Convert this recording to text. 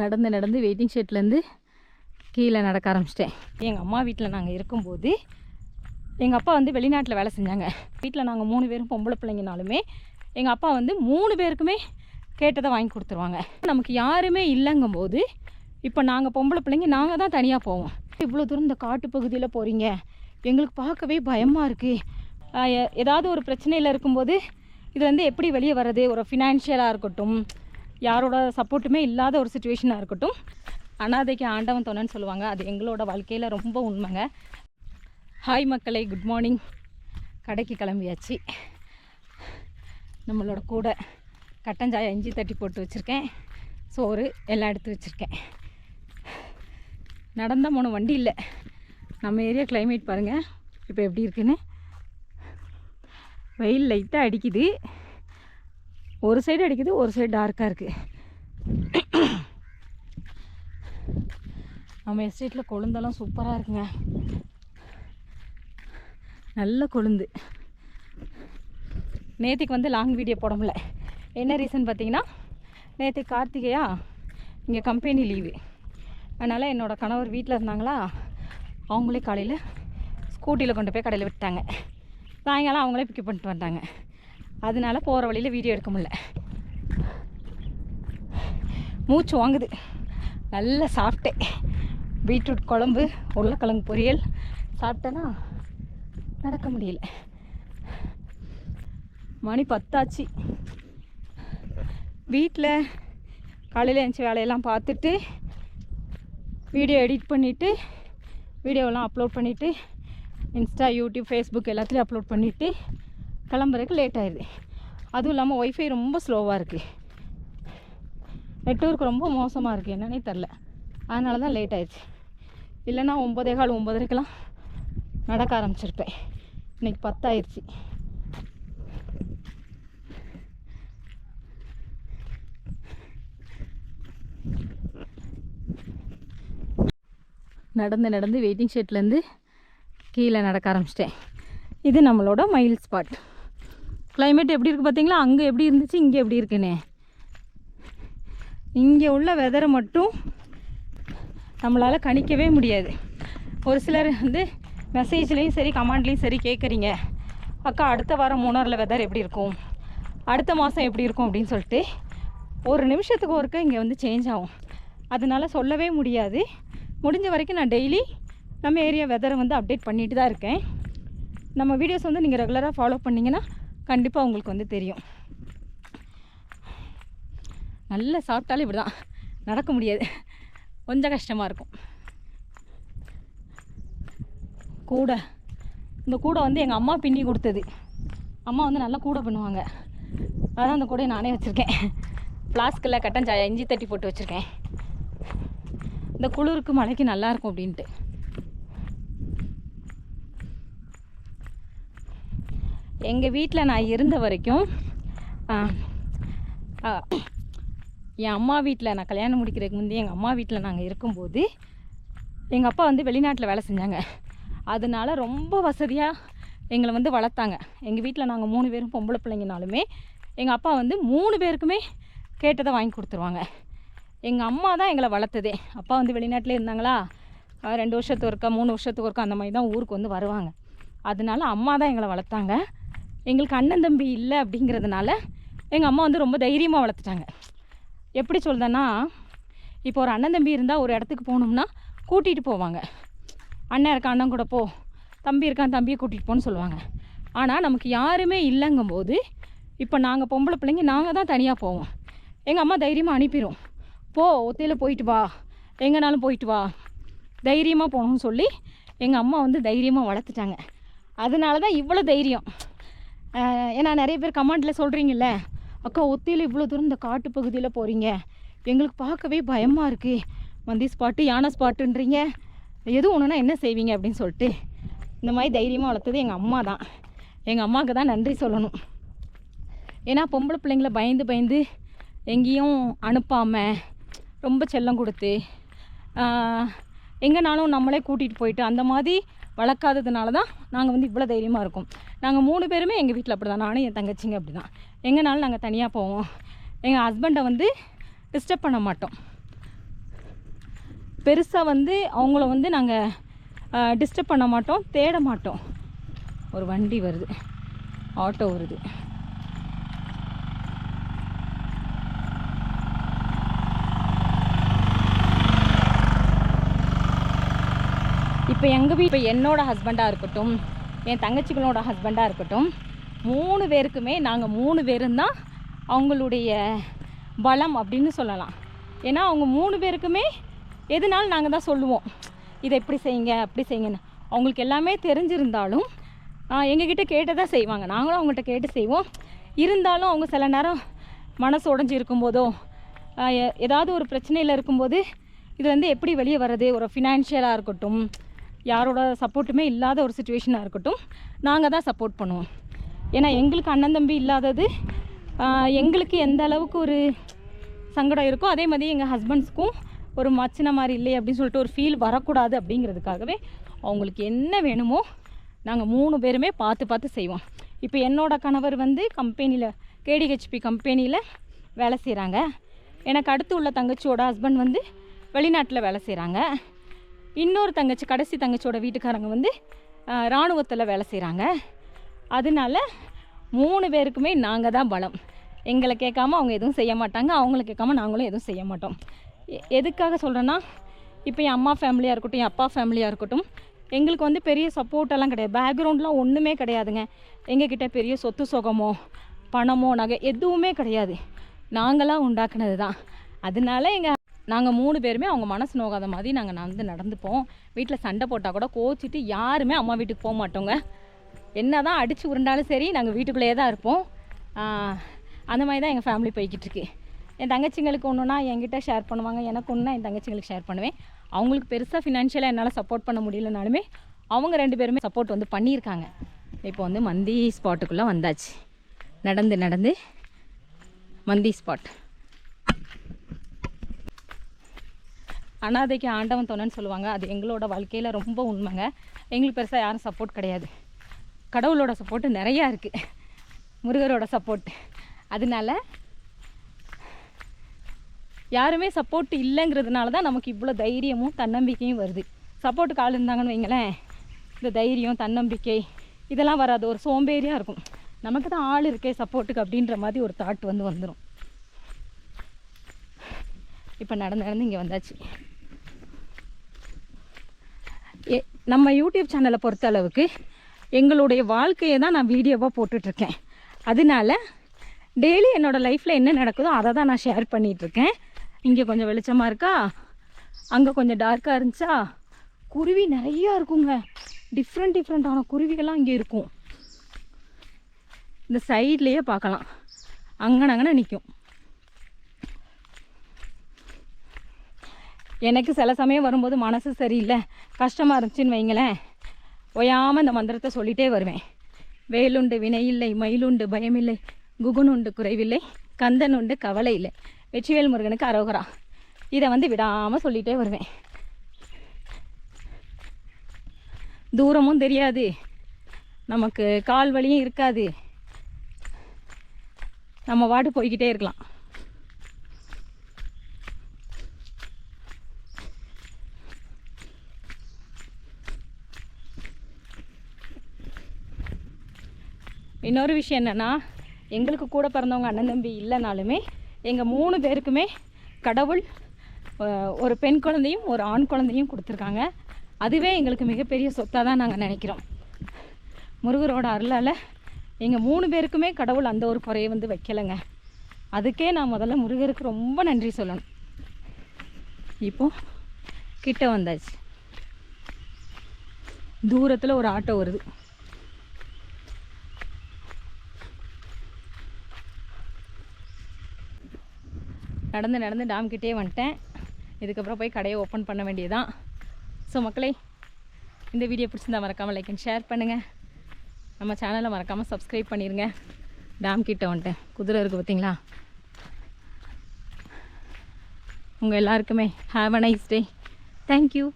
நடந்து நடந்து வெயிட்டிங் ஷெட்லேருந்து கீழே நடக்க ஆரம்பிச்சிட்டேன். எங்கள் அம்மா வீட்டில் நாங்கள் இருக்கும்போது எங்கள் அப்பா வந்து வெளிநாட்டில் வேலை செஞ்சாங்க. வீட்டில் நாங்கள் மூணு பேரும் பொம்பளை பிள்ளைங்கனாலுமே எங்கள் அப்பா வந்து மூணு பேருக்குமே கேட்டதை வாங்கி கொடுத்துருவாங்க. நமக்கு யாருமே இல்லைங்கும்போது இப்போ நாங்கள் பொம்பளை பிள்ளைங்க நாங்கள் தான் தனியாக போவோம். இவ்வளோ தூரம் இந்த காட்டு பகுதியில் போகிறீங்க எங்களுக்கு பார்க்கவே பயமாக இருக்குது ஏதாவது ஒரு பிரச்சனையில் இருக்கும்போது இது வந்து எப்படி வெளியே வர்றது? ஒரு ஃபினான்ஷியலாக இருக்கட்டும் யாரோட சப்போர்ட்டுமே இல்லாத ஒரு சுச்சுவேஷனாக இருக்கட்டும். அனாதைக்கு ஆண்டவன் தொணன்னு சொல்லுவாங்க. அது எங்களோட வாழ்க்கையில் ரொம்ப உண்மைங்க. ஹாய் மக்களே குட் மார்னிங் கடைக்கு கிளம்பியாச்சு. நம்மளோட கூட கட்டஞ்சாயை இஞ்சி தட்டி போட்டு வச்சுருக்கேன். சோறு எல்லாம் எடுத்து வச்சுருக்கேன். நடந்த மூணு வண்டி இல்லை. நம்ம ஏரியா கிளைமேட் பாருங்கள் இப்போ எப்படி இருக்குன்னு? வெயில் லைட்டாக அடிக்குது. ஒரு சைடு அடிக்குது ஒரு சைடு டார்க்காக இருக்குது நம்ம எஸ்டேட்டில் கொழுந்தெல்லாம் சூப்பராக இருக்குங்க. நல்ல கொழுந்து. நேற்றுக்கு வந்து லாங் வீடியோ போட முடியல. என்ன ரீசன் பார்த்தீங்கன்னா நேற்று கார்த்திகையா இங்கே கம்பெனி லீவு அதனால் என்னோடய கணவர் வீட்டில் இருந்தாங்களா அவங்களே காலையில் ஸ்கூட்டியில் கொண்டு போய் கடையில் விட்டாங்க சாயங்காலம் அவங்களே பிக்கப் பண்ணிட்டு வந்தாங்க அதனால போகிற வழியில் வீடியோ எடுக்க முடில மூச்சு வாங்குது. நல்லா சாப்பிட்டேன் பீட்ரூட் குழம்பு உருளைக்கிழங்கு பொரியல் சாப்பிட்டேன்னா நடக்க முடியல. மணி பத்தாச்சு. வீட்டில் காலையில் எழுந்துச்சி வேலையெல்லாம் பார்த்துட்டு வீடியோ எடிட் பண்ணிவிட்டு வீடியோவெல்லாம் அப்லோட் பண்ணிவிட்டு இன்ஸ்டா யூடியூப் ஃபேஸ்புக் எல்லாத்துலேயும் அப்லோட் பண்ணிவிட்டு கிளம்புறதுக்கு லேட் ஆயிடுது. அதுவும் இல்லாமல் ஒய்ஃபை ரொம்ப ஸ்லோவாக இருக்குது நெட்ஒர்க் ரொம்ப மோசமாக இருக்குது என்னன்னே தெரில அதனால தான் லேட் ஆயிடுச்சு. இல்லைன்னா ஒம்பதே கால் ஒம்பதரைக்கெலாம் நடக்க ஆரம்பிச்சிருப்பேன். இன்னைக்கு பத்தாயிருச்சு நடந்து நடந்து வெயிட்டிங் ஷெட்லேருந்து கீழே நடக்க ஆரம்பிச்சிட்டேன். இது நம்மளோட மயில் ஸ்பாட் கிளைமேட் எப்படி இருக்குது பார்த்தீங்களா? அங்கே எப்படி இருந்துச்சு? இங்கே எப்படி இருக்குன்னு இங்கே உள்ள வெதரை மட்டும் நம்மளால் கணிக்கவே முடியாது. ஒரு சிலர் வந்து மெசேஜ்லேயும் சரி கமெண்ட்லேயும் சரி கேட்குறீங்க அக்கா அடுத்த வாரம் மூணாரில் வெதர் எப்படி இருக்கும்? அடுத்த மாதம் எப்படி இருக்கும் அப்படின்னு சொல்லிட்டு ஒரு நிமிஷத்துக்கு ஒருக்க இங்கே வந்து சேஞ்ச் ஆகும். அதனால சொல்லவே முடியாது. முடிஞ்ச வரைக்கும் நான் டெய்லி நம்ம ஏரியா வெதரை வந்து அப்டேட் பண்ணிட்டு தான் இருக்கேன். நம்ம வீடியோஸ் வந்து நீங்கள் ரெகுலராக ஃபாலோ பண்ணிங்கன்னா கண்டிப்பாக உங்களுக்கு வந்து தெரியும். நல்லா சாப்பிட்டாலே இப்படி தான் நடக்க முடியாது. கொஞ்சம் கஷ்டமாக இருக்கும். கூடை. இந்த கூடை வந்து எங்கள் அம்மா பின்னி கொடுத்தது. அம்மா வந்து நல்லா கூடை பண்ணுவாங்க. அதான் அந்த கூடையை நானே வச்சுருக்கேன். ஃப்ளாஸ்கில் கட்டன் சாயா இஞ்சி தட்டி போட்டு வச்சுருக்கேன். இந்த குளிருக்கு மழைக்கு நல்லாயிருக்கும் அப்படின்ட்டு. எங்கள் வீட்டில் நான் இருந்த வரைக்கும் என் அம்மா வீட்டில் நான் கல்யாணம் முடிக்கிறதுக்கு முந்தைய எங்கள் அம்மா வீட்டில் நாங்கள் இருக்கும்போது எங்கள் அப்பா வந்து வெளிநாட்டில் வேலை செஞ்சாங்க. அதனால ரொம்ப வசதியாக எங்களை வந்து வளர்த்தாங்க. எங்கள் வீட்டில் நாங்கள் மூணு பேரும் பொம்பளை பிள்ளைங்கனாலுமே எங்கள் அப்பா வந்து மூணு பேருக்குமே கேட்டதை வாங்கி கொடுத்துருவாங்க. எங்கள் அம்மா தான் எங்களை வளர்த்ததே. அப்பா வந்து வெளிநாட்டிலே இருந்தாங்களா? ரெண்டு வருஷத்துக்கு ஒருக்கா மூணு வருஷத்துக்கு ஒருக்கா அந்த மாதிரி தான் ஊருக்கு வந்து வருவாங்க. அதனால அம்மா தான் எங்களை வளர்த்தாங்க. எங்களுக்கு அண்ணன் தம்பி இல்லை அப்படிங்கிறதுனால எங்கள் அம்மா வந்து ரொம்ப தைரியமாக வளர்த்துட்டாங்க. எப்படி சொல்கிறேன்னா இப்போ ஒரு அண்ணன் தம்பி இருந்தால் ஒரு இடத்துக்கு போகணும்னா கூட்டிகிட்டு போவாங்க. அண்ணன் இருக்கான் அண்ணன் கூட போ. தம்பி இருக்கான் தம்பியை கூட்டிகிட்டு போன்னு சொல்லுவாங்க. ஆனால் நமக்கு யாருமே இல்லைங்கும்போது இப்போ நாங்கள் பொம்பளை பிள்ளைங்க நாங்கள் தான் தனியாக போவோம். எங்கள் அம்மா தைரியமாக அனுப்பிடும் போ ஒத்தையில் போயிட்டு வா. எங்கேனாலும் போயிட்டு வா. தைரியமாக போகணும்னு சொல்லி எங்கள் அம்மா வந்து தைரியமாக வளர்த்துட்டாங்க. அதனால தான் இவ்வளோ தைரியம். ஏன்னா நிறைய பேர் கமெண்ட்டில் சொல்கிறீங்கல்ல அக்கா ஒத்தையில் இவ்வளோ தூரம் இந்த காட்டு பகுதியில் போகிறீங்க எங்களுக்கு பார்க்கவே பயமாக இருக்குது மந்தி ஸ்பாட்டு யானை ஸ்பாட்டுன்றீங்க எது ஒன்றுனா என்ன செய்வீங்க அப்படின்னு சொல்லிட்டு. இந்த மாதிரி தைரியமாக வளர்த்தது எங்கள் அம்மா தான். எங்கள் அம்மாவுக்கு தான் நன்றி சொல்லணும். ஏன்னா பொம்பளை பிள்ளைங்கள பயந்து பயந்து எங்கேயும் அனுப்பாமல் ரொம்ப செல்லம் கொடுத்து எங்கேனாலும் நம்மளே கூட்டிகிட்டு போயிட்டு அந்த மாதிரி வளர்க்காததுனால தான் நாங்கள் வந்து இவ்வளோ தைரியமாக இருக்கோம். நாங்கள் மூணு பேருமே எங்கள் வீட்டில் அப்படி தான் நானும் என் தங்கச்சிங்க அப்படி தான் எங்கேனாலும் நாங்கள் தனியாக போவோம். எங்கள் ஹஸ்பண்டை வந்து டிஸ்டர்ப் பண்ண மாட்டோம். பெருசாக வந்து அவங்கள வந்து நாங்கள் டிஸ்டர்ப் பண்ண மாட்டோம். தேட மாட்டோம். ஒரு வண்டி வருது. ஆட்டோ வருது. இப்போ எங்கள் வீ இப்போ என்னோடய ஹஸ்பண்டாக இருக்கட்டும் என் தங்கச்சிகளோட ஹஸ்பண்டாக இருக்கட்டும் மூணு பேருக்குமே நாங்கள் மூணு பேரும் தான் அவங்களுடைய பலம் அப்படின்னு சொல்லலாம். ஏன்னா அவங்க மூணு பேருக்குமே எதுனாலும் நாங்கள் தான் சொல்லுவோம். இதை இப்படி செய்யுங்க அப்படி செய்யுங்கன்னு. அவங்களுக்கு எல்லாமே தெரிஞ்சிருந்தாலும் எங்ககிட்ட கேட்டு தான் செய்வாங்க. நாங்களும் அவங்கள்ட்ட கேட்டு செய்வோம். இருந்தாலும் அவங்க சில நேரம் மனசு உடஞ்சி இருக்கும்போதோ எ- ஏதாவது ஒரு பிரச்சனையில் இருக்கும்போது இது வந்து எப்படி வெளியே வர்றது? ஒரு ஃபினான்ஷியலாக இருக்கட்டும் யாரோட சப்போர்ட்டுமே இல்லாத ஒரு சுச்சுவேஷனாக இருக்கட்டும் நாங்கள் தான் சப்போர்ட் பண்ணுவோம். ஏன்னா எங்களுக்கு அண்ணன் தம்பி இல்லாதது எங்களுக்கு எந்த அளவுக்கு ஒரு சங்கடம் இருக்கோ அதே மாதிரி எங்கள் ஹஸ்பண்ட்ஸ்க்கும் ஒரு மச்சின மாதிரி இல்லை அப்படின்னு சொல்லிட்டு ஒரு ஃபீல் வரக்கூடாது அப்படிங்கிறதுக்காகவே அவங்களுக்கு என்ன வேணுமோ நாங்கள் மூணு பேருமே பார்த்து பார்த்து செய்வோம். இப்போ என்னோடய கணவர் வந்து கம்பெனியில் கேடிஹெச்பி கம்பெனியில் வேலை செய்கிறாங்க எனக்கு அடுத்து உள்ள தங்கச்சியோட ஹஸ்பண்ட் வந்து வெளிநாட்டில் வேலை செய்கிறாங்க இன்னொரு தங்கச்சி கடைசி தங்கச்சியோட வீட்டுக்காரங்க வந்து இராணுவத்தில் வேலை செய்கிறாங்க அதனால மூணு பேருக்குமே நாங்கள் தான் பலம். எங்களை கேட்காம அவங்க எதுவும் செய்ய மாட்டாங்க. அவங்கள கேட்காம நாங்களும் எதுவும் செய்ய மாட்டோம். எ- எதுக்காக சொல்கிறேன்னா இப்போ என் அம்மா ஃபேமிலியாக இருக்கட்டும் என் அப்பா ஃபேமிலியாக இருக்கட்டும் எங்களுக்கு வந்து பெரிய சப்போர்ட்டெல்லாம் கிடையாது. பேக்ரவுண்ட்லாம் ஒன்றுமே கிடையாதுங்க. எங்ககிட்ட பெரிய சொத்து சுகமோ பணமோ நகை எதுவுமே கிடையாது. நாங்களாம் உண்டாக்குனது தான். அதனால எங்கள் நாங்கள் மூணு பேருமே அவங்க மனசு நோகாத மாதிரி நாங்கள் நடந்து நடந்துப்போம். வீட்டில் சண்டை போட்டால் கூட கோச்சிட்டு யாருமே அம்மா வீட்டுக்கு போக மாட்டோங்க. என்ன தான் அடித்து உருண்டாலும் சரி நாங்கள் வீட்டுக்குள்ளேயே தான் இருப்போம். அந்த மாதிரி தான் எங்கள் ஃபேமிலி போய்கிட்டு இருக்கு. என் தங்கச்சிங்களுக்கு ஒன்றுனா என்கிட்ட ஷேர் பண்ணுவாங்க எனக்கு ஒன்றுனா என் தங்கச்சிங்களுக்கு ஷேர் பண்ணுவேன். அவங்களுக்கு பெருசாக ஃபினான்ஷியலாக என்னால் சப்போர்ட் பண்ண முடியலனாலுமே அவங்க ரெண்டு பேருமே சப்போர்ட் வந்து பண்ணியிருக்காங்க. இப்போ வந்து மந்தி ஸ்பாட்டுக்குள்ளே வந்தாச்சு. நடந்து நடந்து மந்தி ஸ்பாட் அனாதைக்கு ஆண்டவன் துணைன்னு சொல்லுவாங்க. அது எங்களோட வாழ்க்கையில் ரொம்ப உண்மைங்க. எங்களுக்கு பெருசாக யாரும் சப்போர்ட் கிடையாது. கடவுளோட சப்போர்ட்டு நிறையா இருக்குது முருகரோட சப்போர்ட் அதனால யாருமே சப்போர்ட் இல்லைங்கிறதுனால தான் நமக்கு இவ்வளோ தைரியமும் தன்னம்பிக்கையும் வருது. சப்போர்ட்டுக்கு ஆள் இருந்தாங்கன்னு வைங்களேன். இந்த தைரியம் தன்னம்பிக்கை இதெல்லாம் வராது. ஒரு சோம்பேறியாக இருக்கும். நமக்கு தான் ஆள் இருக்கே சப்போர்ட்டுக்கு அப்படின்ற மாதிரி ஒரு தாட் வந்து வந்துடும் இப்போ நடந்து நடந்து இங்கே வந்தாச்சு. நம்ம யூடியூப் சேனலை பொறுத்த அளவுக்கு எங்களுடைய வாழ்க்கையை தான் நான் வீடியோவாக போட்டுட்ருக்கேன். அதனால டெய்லி என்னோடய லைஃப்பில் என்ன நடக்குதோ அதை தான் நான் ஷேர் பண்ணிகிட்ருக்கேன் இங்கே கொஞ்சம் வெளிச்சமாக இருக்கா? அங்கே கொஞ்சம் டார்க்காக இருந்துச்சா? குருவி நிறையா இருக்குங்க. டிஃப்ரெண்ட் டிஃப்ரெண்ட்டான குருவிகள்லாம் இங்கே இருக்கும். இந்த சைட்லேயே பார்க்கலாம். அங்கனங்கன நிற்கும் எனக்கு சில சமயம் வரும்போது மனசு சரியில்லை. கஷ்டமாக இருந்துச்சுன்னு வைங்களேன். ஓயாமல் இந்த மந்திரத்தை சொல்லிட்டே வருவேன். வேலுண்டு வினையில்லை மயிலுண்டு பயமில்லை குகுனுண்டு குறைவில்லை கந்தன் உண்டு கவலை இல்லை வெற்றிவேல் முருகனுக்கு அரோகரா. இதை வந்து விடாமல் சொல்லிட்டே வருவேன். தூரமும் தெரியாது. நமக்கு கால் வலியும் இருக்காது. நம்ம வாட்டு போய்கிட்டே இருக்கலாம். இன்னொரு விஷயம் என்னென்னா எங்களுக்கு கூட பிறந்தவங்க அண்ணன் தம்பி இல்லைனாலுமே எங்கள் மூணு பேருக்குமே கடவுள் ஒரு பெண் குழந்தையும் ஒரு ஆண் குழந்தையும் கொடுத்துருக்காங்க. அதுவே எங்களுக்கு மிகப்பெரிய சொத்தாக தான் நாங்கள் நினைக்கிறோம். முருகரோட அருளால் எங்கள் மூணு பேருக்குமே கடவுள் அந்த ஒரு குறையை வந்து வைக்கலைங்க. அதுக்கே நான் முதல்ல முருகருக்கு ரொம்ப நன்றி சொல்லணும். இப்போது கிட்ட வந்தாச்சு. தூரத்தில் ஒரு ஆட்டோ வருது. நடந்து நடந்து டேம் கிட்டே வந்துட்டேன். இதுக்கப்புறம் போய் கடையை ஓப்பன் பண்ண வேண்டியதுதான். ஸோ மக்களே இந்த வீடியோ பிடிச்சிருந்தா மறக்காமல் லைக் அண்ட் ஷேர் பண்ணுங்கள் நம்ம சேனலை மறக்காமல் சப்ஸ்கிரைப் பண்ணிடுங்க டேம்கிட்ட வந்துட்டேன். குதிரை இருக்குது பார்த்தீங்களா? உங்கள் எல்லாருக்குமே have a nice day thank you